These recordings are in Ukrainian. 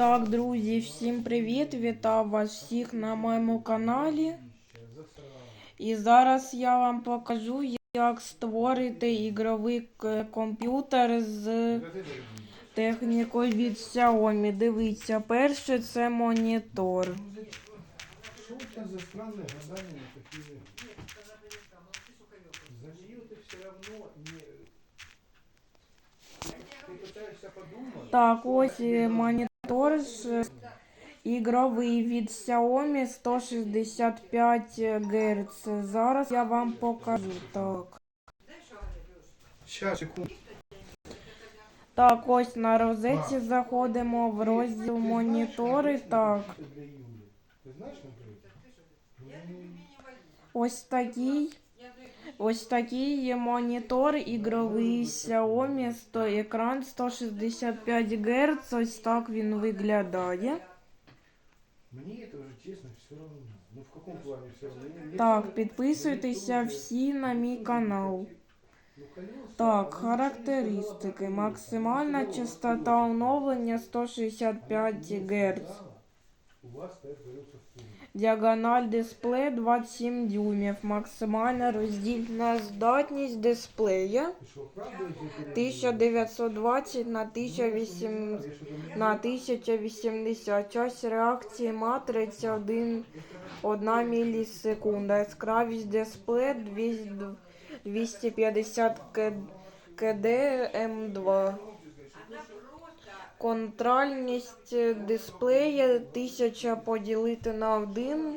Так, друзі, всім привіт! Вітаю вас всіх на моєму каналі. І зараз я вам покажу, як створити ігровий к- комп'ютер з технікою від Xiaomi. Дивіться, перше це монітор. Что у тебя за странные гадания такие? За нее ты все равно не... Ты пытаешься подумать? Так, ось е, монітор ж ігровий від Xiaomi 165 Гц. Зараз я вам покажу. Так. Сейчас, секунду. Так, ось на розетці заходимо в розділ монітори. Так, ось такий. Ось такий є монітор ігровий Xiaomi 100, екран 165 Гц. Ось так він виглядає. Мне это уже честно все равно. Ну в каком плане все не- Так, підписуйтеся всі на мій канал. Ну, Так, характеристики. Максимальна частота оновлення 165 Гц У вас стоят колеса в пол. Діагональ дисплея 27 дюймів. Максимальна роздільна здатність дисплея Ты что, оправдываешь эти 1920 на 1008 Я что-то мне- на 1080. Час реакції матриці 1, 1 мілісекунда. Яскравість дисплея 200 250 К- КД М2. Контрольність дисплея 1000 поділити на 1.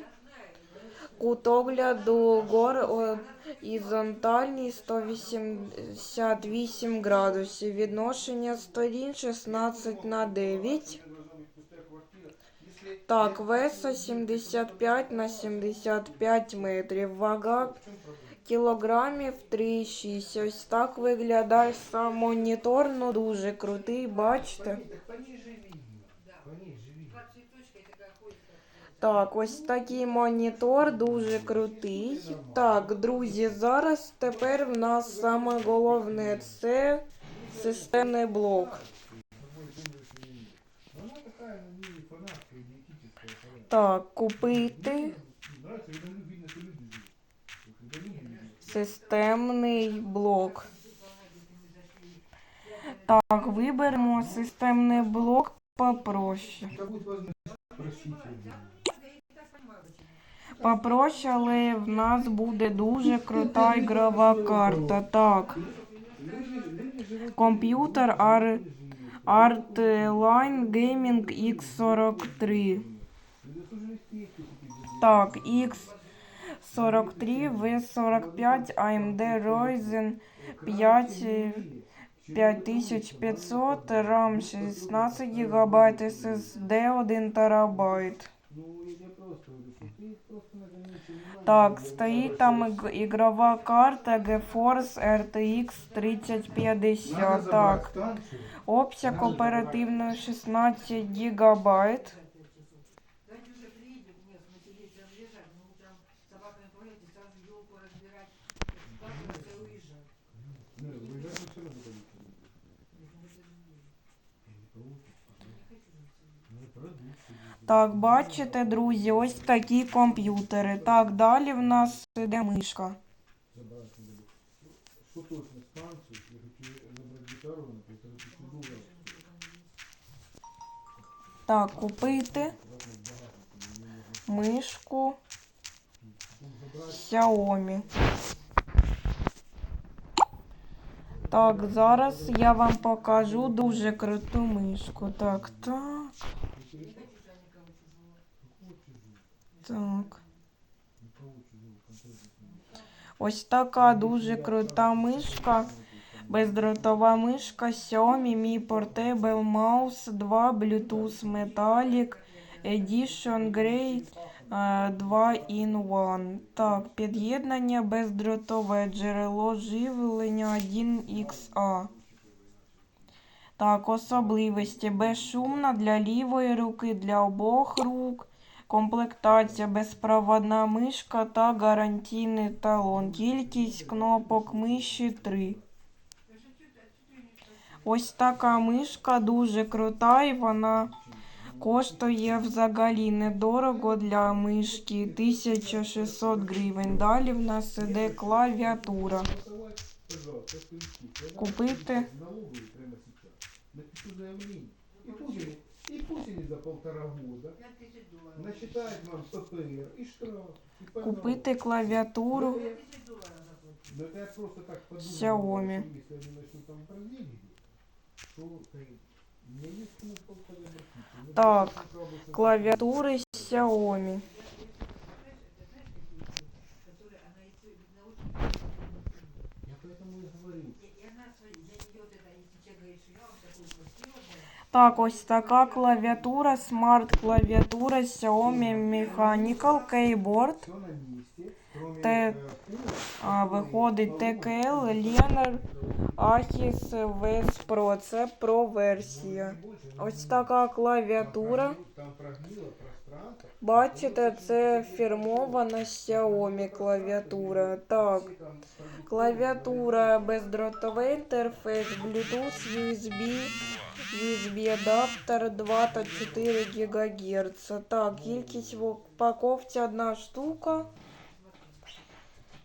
Кут огляду гор о, горизонтальний 188 градусів. Відношення сторін 16 на 9. Так, веса 75 на 75 метрів. Вага кілограмів 3,6. Ось так виглядає сам монітор. Ну дуже крутий, бачите. Так ось такий монітор дуже крутий. Так, друзі, зараз тепер в нас саме головне це системний блок. Так, купити системний блок. Так, виберемо системний блок попроще. Попроще, але в нас буде дуже крута ігрова карта. Так. Комп'ютер Ar- Artline Gaming X43. Так, X43, V45, AMD Ryzen 5 е, 5500, RAM 16 ГБ, SSD 1 ТБ. Так, стоїть там ігрова карта GeForce RTX 3050. Надо забрать Так, обсяг оперативної 16 ГБ. Так, бачите, друзі, ось такі комп'ютери. Так, далі в нас іде мишка. Забрать надо было. Что точно, станцию, я хочу забрать гитару на полторы тысячи долларов. Так, купити мишку Xiaomi. Так, зараз я вам покажу дуже круту мишку. Так, так. Так. Ось така дуже крута мишка. Бездротова мишка Xiaomi Mi Portable Mouse 2 Bluetooth Metallic Edition Grey е, 2 in 1. Так, під'єднання бездротове джерело живлення 1XA. Так, особливості безшумна для лівої руки, для обох рук. Комплектація безпроводна мишка та гарантійний талон. Кількість кнопок миші 3. Ось така мишка дуже крута і вона Коштує взагалі недорого для мишки 1600 гривень. Далі в нас іде клавіатура. Купити. напишу заявление. И Путин, и Путин за полтора года насчитает вам ППР и штраф. И пожалуйста. Купити клавіатуру это я просто так подумал, Xiaomi. если они начнут там Бразилии, то мне не смысл тогда Так, клавиатуры Xiaomi. Так, ось така клавіатура, смарт-клавіатура Xiaomi Mechanical Keyboard. Те- виходить Leonard Asus VS Pro. Це Pro версія. Ось така клавіатура. Бачите, це фірмована Xiaomi клавіатура. Так, клавіатура бездротовий інтерфейс, Bluetooth, USB, USB адаптер 2 та 4 ГГц. Так, кількість в упаковці одна штука.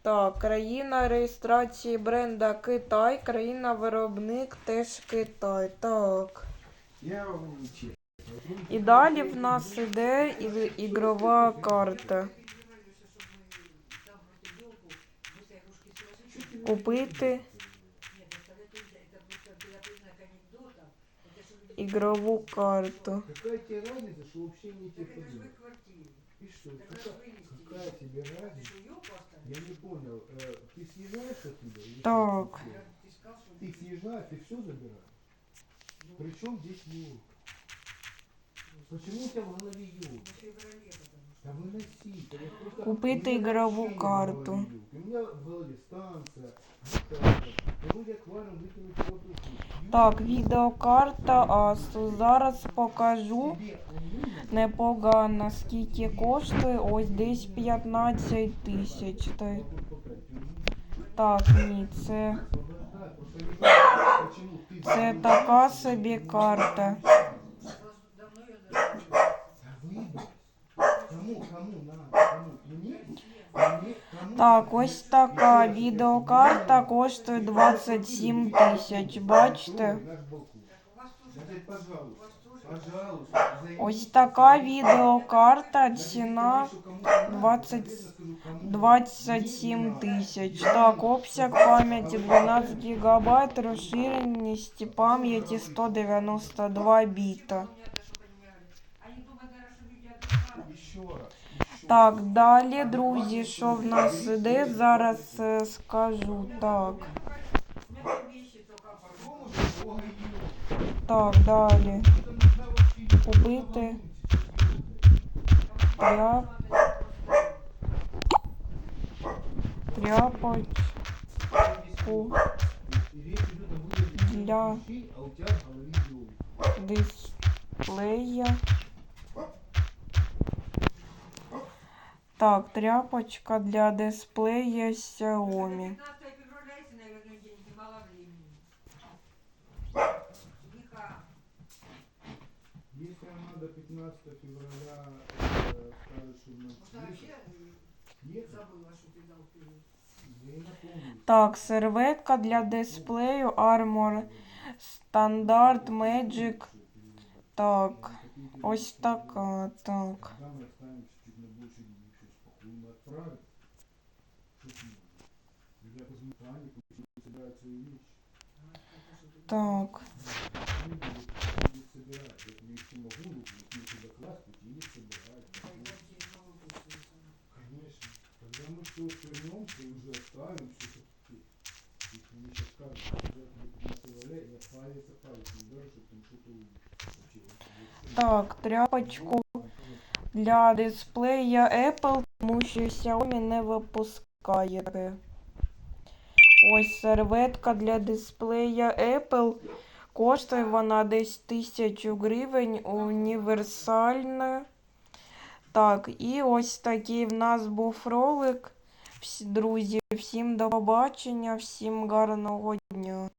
Так, країна реєстрації бренда Китай, країна виробник теж Китай. Так. Я вам не честно. І далі в нас іде і- ігрова карта. Купити нет, оставляйте, это просто для признак анекдота, это чтобы люди... ігрову карту. Какая тебе разница, что вообще не Так тебе это же в подумать? их квартире. И что? Так это ж Какая, вывести. какая тебе Ты разница? что, ёлку оставишь? Я не понял, э, ты съезжаешь оттуда? или Так. что Я- происходит? Ты сказал, что... Ты съезжаешь, ты все забираешь? Причем здесь елка? Почему у тебя в голове елка? На феврале, потому что... Да выноси, да я просто- Купити у меня ігрову вообще не в карту. голове елки. У меня в голове станция, гитара, вроде аквариум выкинуть воду. Так, відеокарта Asus. Зараз покажу. Тебе он нужен? Непогано, скільки коштує. Ось десь 15 тисяч. Та- Вот тут пока тяни. Так, ні, це, Освобождай, просто не знаю, почему ты це забыл. така собі карта. Давно ее даже... Да выбрось. Кому, кому надо? Кому? Мне? Мне? Кому? Так, ось така відеокарта коштує 27 тисяч. Бачите? Наш балкон. Так у вас тоже... Да ты, У пожалуйста, вас тоже... пожалуйста, займись. Ось така відеокарта, Даже ціна если кому-то надо, 20 конкретно скажу, кому. 27 Мне не надо. тисяч. Так, обсяг пам'яті 12 ГБ, розширеність пам'яті 192 біта. Они думают, наверное, что люди отдыхают. Еще раз. еще Так, раз. далі, друзі, що в нас іде, зараз е, скажу. Так, У меня там вещи только По-другому же Бога елка. так, далі. Купити тряп, тряпочку Для- дисплея. Так, тряпочка для дисплея Xiaomi. Если она до 15 февраля э, скажет, что у нас может, она вообще э, ехать, забыла, что ты дал вперед. я и напомню. Так, серветка для дисплею Armor Standard Magic. Так, ось така, так. Когда мы останемся чуть на больше дней, все спокойно отправим. Что с ним? Я возьму Танику, пусть собирает свои вещи. Так, Не будет, будет собирать. Я тебе еще могу руку, если сюда класть, пусть едет собирать. Пойдем через Новый год совершенно. Конечно. Когда мы все свернемся и уже оставим все как Если мне сейчас скажут, что я тебе 15 февраля, я палец о палец не ударю, чтобы там что-то увидеть. Вообще, вот, вот, так, тряпочку для дисплея Apple, тому що Xiaomi не випускає. таке. Ось серветка для дисплея Apple. Коштує вона десь 1000 гривень, універсальна. Так, і ось такий в нас був ролик. Друзі, всім до побачення, всім гарного дня.